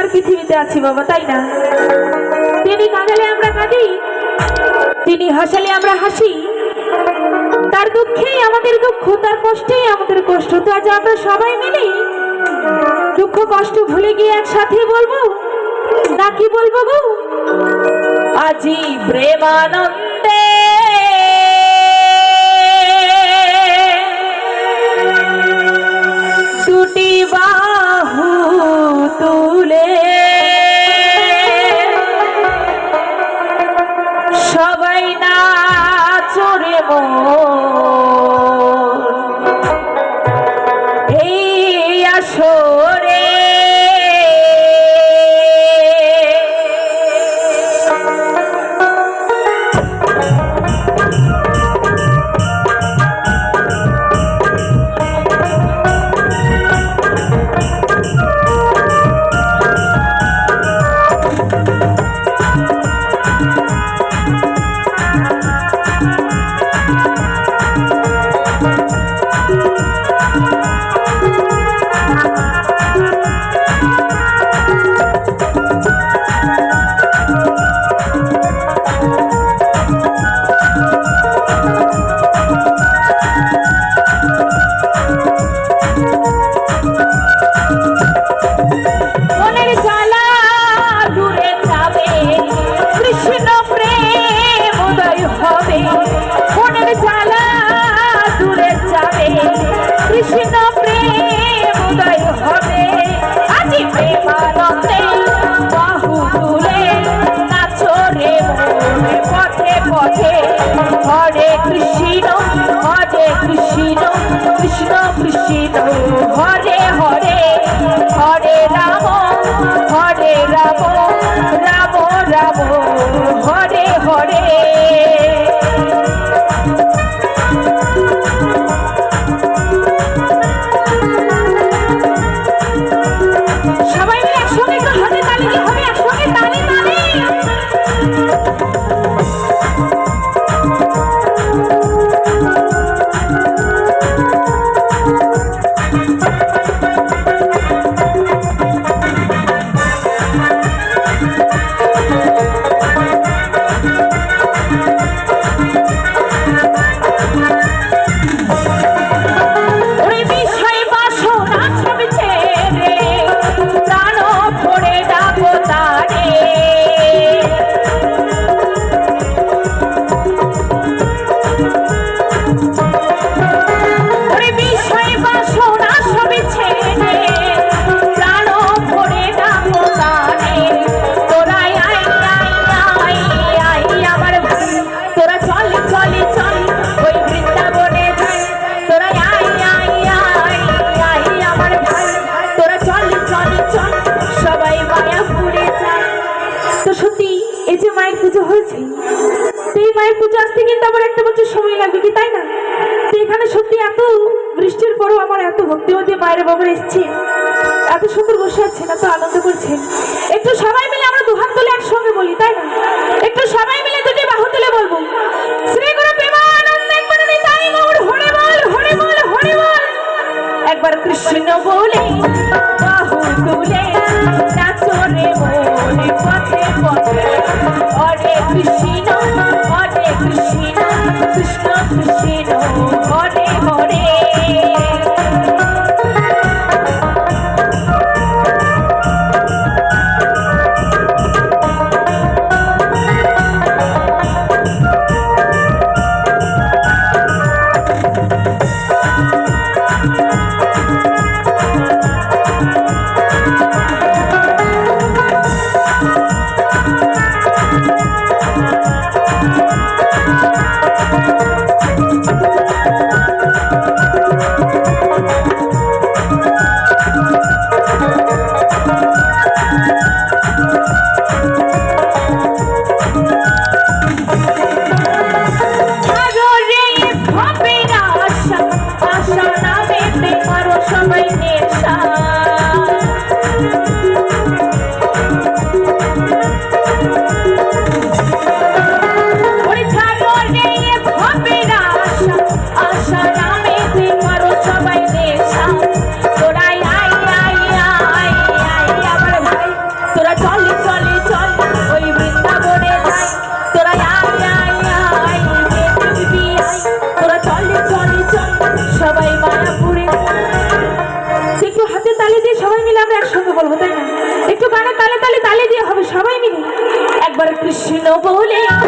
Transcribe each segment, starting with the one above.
তার পৃথিবীতে আছি বাবা, তাই না? তিনি কাঁদালে আমরা কাঁদি, তিনি হাসালে আমরা হাসি। তার দুঃখেই আমাদের দুঃখ, তার কষ্টেই আমাদের কষ্ট। তো আজ আমরা সবাই মিলে দুঃখ, কষ্ট ভুলে গিয়ে একসাথে বলব? না কি বলব গো? আজি প্রেমানন্দে দুটি বাহু তুলে Oh. কৃষ্ণ প্রেম উদয় হবে। আজি প্রেমানন্দে বাহু তুলে নাচরে মনে, পথে পথে। হরে কৃষ্ণ হরে কৃষ্ণ কৃষ্ণ কৃষ্ণ, হরে সত্যি এত বৃষ্টির পরও আমার এত ভক্তিমতী মায়ের বাবার এসছে। এত সুন্দর বসে আছেন, এত আনন্দ করছেন। একটু সবাই মিলে আমরা দুহাত তুলে একসঙ্গে বলি, তাই না? একটু সবাই মিলে দুটি বাহু তুলে বলব। শ্রী গুরু একবার বল বল বল। কৃষ্ণ বলে, বাহু তুলে মনে পথে পথে। কৃষ্ণ কৃষ্ণ কৃষ্ণ কৃষ্ণ 我不理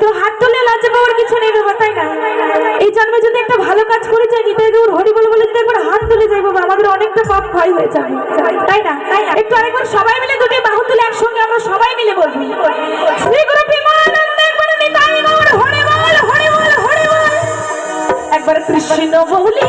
তো হাত তুলে লজ্জা পাওয়ার কিছু নেই বাবা, তাই না? এই জন্মে যদি একটা ভালো কাজ করে যাই নিতাই গৌর হরি বলে বলে যদি একবার হাত তুলে যাই বাবা, আমাদের অনেকটা পাপ ক্ষয় হয়ে যাবে তাই না? একটু আরেকবার সবাই মিলে দুটি বাহু তুলে একসঙ্গে আমরা সবাই মিলে বলব। শ্রী গুরু প্রেমানন্দে, একবার নিতাই গৌর, হরি বল হরি বল হরি বল। একবার কৃষ্ণ বলি।